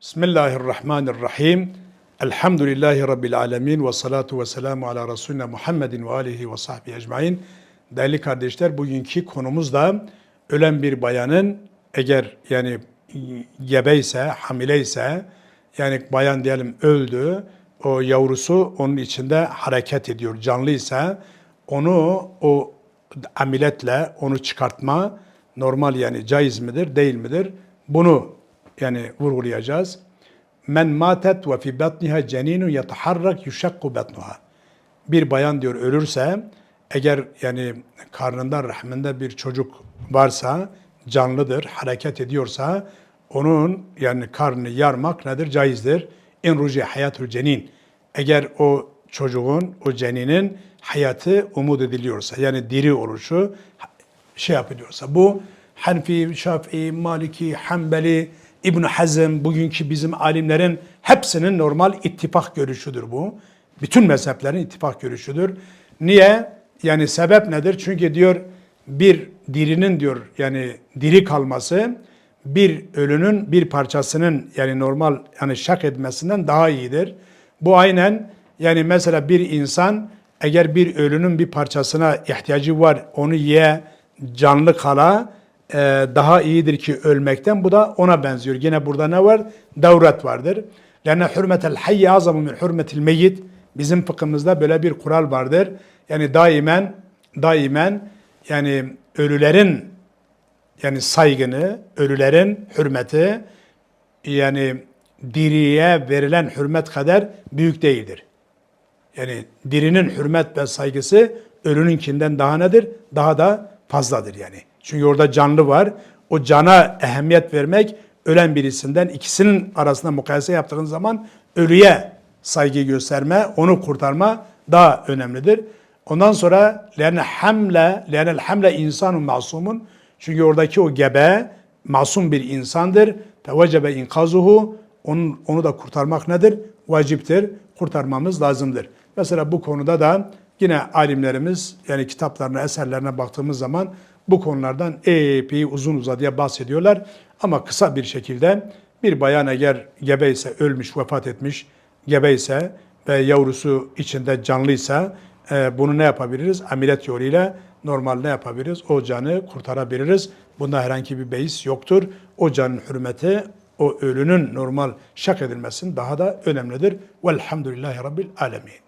Bismillahirrahmanirrahim. Elhamdülillahi Rabbil alemin ve salatu ve selamu ala Resulina Muhammedin ve alihi ve sahbihi ecmain. Değerli kardeşler bugünkü konumuz da ölen bir bayanın eğer yani gebeyse, hamileyse yani bayan diyelim öldü, o yavrusu onun içinde hareket ediyor, canlıysa onu o amiletle onu çıkartma normal yani caiz midir, değil midir? Bunu yani vurgulayacağız. Men matet ve fi batniha ceninun yetaharrak yuşakku batnuha. Bir bayan diyor ölürse eğer yani karnında rahminde bir çocuk varsa canlıdır, hareket ediyorsa onun yani karnını yarmak nedir? Caizdir. İn ruci hayatul cenin. Eğer o çocuğun, o ceninin hayatı umut ediliyorsa yani diri oluşu şey yapılıyorsa bu Hanfi, Şafii, Maliki, Hanbeli, İbn Hazm bugünkü bizim alimlerin hepsinin normal ittifak görüşüdür bu. Bütün mezheplerin ittifak görüşüdür. Niye? Yani sebep nedir? Çünkü diyor bir dirinin diyor yani diri kalması bir ölünün bir parçasının yani normal yani şak etmesinden daha iyidir. Bu aynen yani mesela bir insan eğer bir ölünün bir parçasına ihtiyacı var onu ye canlı kala e, daha iyidir ki ölmekten. Bu da ona benziyor. Yine burada ne var? Davret vardır. Lenne hürmetel hayy azamu min hürmetil meyyit. Bizim fıkhımızda böyle bir kural vardır. Yani daimen daimen yani ölülerin yani saygını, ölülerin hürmeti yani diriye verilen hürmet kadar büyük değildir. Yani dirinin hürmet ve saygısı ölününkinden daha nedir? Daha da fazladır yani. Çünkü orada canlı var. O cana ehemmiyet vermek ölen birisinden ikisinin arasında mukayese yaptığınız zaman ölüye saygı gösterme, onu kurtarma daha önemlidir. Ondan sonra lerne hamle, lernel hamle insanun masumun. Çünkü oradaki o gebe masum bir insandır. Fevecebe inkazuhu. Onu, onu da kurtarmak nedir? Vaciptir. Kurtarmamız lazımdır. Mesela bu konuda da yine alimlerimiz yani kitaplarına, eserlerine baktığımız zaman bu konulardan epey uzun uzadıya bahsediyorlar. Ama kısa bir şekilde bir bayan eğer gebe ise ölmüş, vefat etmiş, gebe ise ve yavrusu içinde canlıysa e, bunu ne yapabiliriz? Ameliyat yoluyla normal ne yapabiliriz? O canı kurtarabiliriz. Bunda herhangi bir beis yoktur. O canın hürmeti o ölünün normal şak edilmesinin daha da önemlidir. Velhamdülillahi Rabbil Alemin.